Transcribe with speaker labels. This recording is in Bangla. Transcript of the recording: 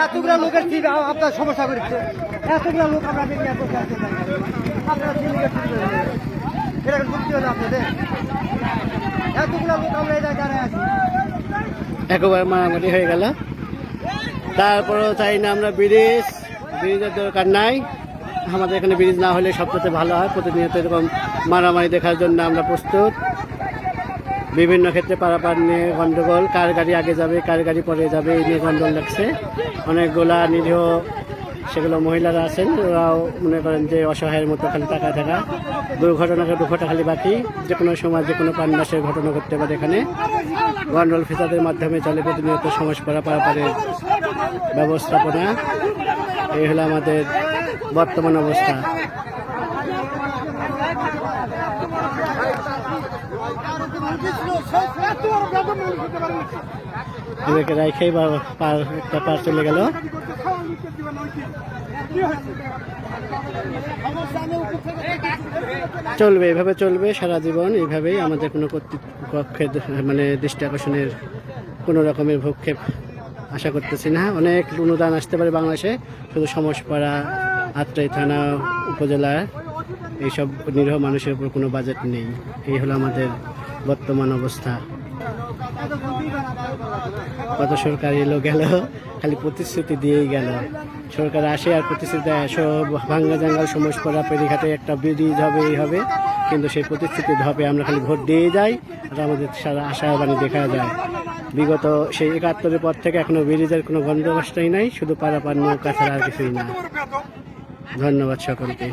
Speaker 1: এতগুলো লোকের আপনার সমস্যা করেছে এতগুলো লোক আমরা মিলিয়ে বসে আছি আপনারা সিন্ডিকেট শুরু করে দিলেন। এটা কি বুঝতে হবে আপনাদের এতগুলো লোক আমরা এই জায়গায় দাঁড়ায় আছি
Speaker 2: একবার মারামারি হয়ে গেল। তারপরও চাই না আমরা ব্রিজ ব্রিজের দরকার নাই। আমাদের এখানে ব্রিজ না হলে সবচেয়ে ভালো হয়। প্রতিনিয়ত এরকম মারামারি দেখার জন্য আমরা প্রস্তুত। বিভিন্ন ক্ষেত্রে পারাপার নিয়ে গণ্ডগোল কার গাড়ি আগে যাবে, কার গাড়ি পরে যাবে, এই নিয়ে গণ্ডগোল লাগছে। অনেকগুলা নিরীহ সেগুলো মহিলারা আছেন, ওরাও মনে করেন যে অসহায়ের মতো খালি টাকা থাকা। দুর্ঘটনাকে দুঃখটা খালি বাকি, যে কোনো সময় যে কোনো প্রাণনাশের ঘটনা ঘটতে পারে এখানে। গন্ডল ফেসাদের মাধ্যমে চলে প্রতিনিয়ত করা পারাপারের ব্যবস্থাপনা। এই হলো আমাদের বর্তমান অবস্থা। এদেরকে রাইখেই বা পার একটা পার চলে গেল। চলবে, এভাবে চলবে সারা জীবন এইভাবেই আমাদের কোনো কর্তৃপক্ষের মানে দৃষ্টি আকর্ষণের কোনো রকমের ভক্ষেপ আশা করতেছি না। অনেক অনুদান আসতে পারে বাংলাদেশে, শুধু সমসপাড়া, আত্রাই থানা, উপজেলা, এইসব নিরীহ মানুষের উপর কোনো বাজেট নেই। এই হলো আমাদের বর্তমান অবস্থা। কত সরকার এলো গেল, খালি প্রতিশ্রুতি দিয়েই গেল। সরকার আসে আর প্রতিশ্রুতি সব ভাঙ্গা জাঙ্গাল সমস্যা পেরিঘাটে একটা ব্রিজ হবে এই হবে। কিন্তু সেই প্রতিশ্রুতি হবে আমরা খালি ভোট দিয়ে যাই, আর আমাদের সারা আশা বাণী দেখা যায়। বিগত সেই একাত্তরের পর থেকে এখনও ব্রিজের কোনো বন্দোবস্তই নাই, শুধু পারাপার নৌকা ছাড়া আর কিছুই না। ধন্যবাদ সকলকে।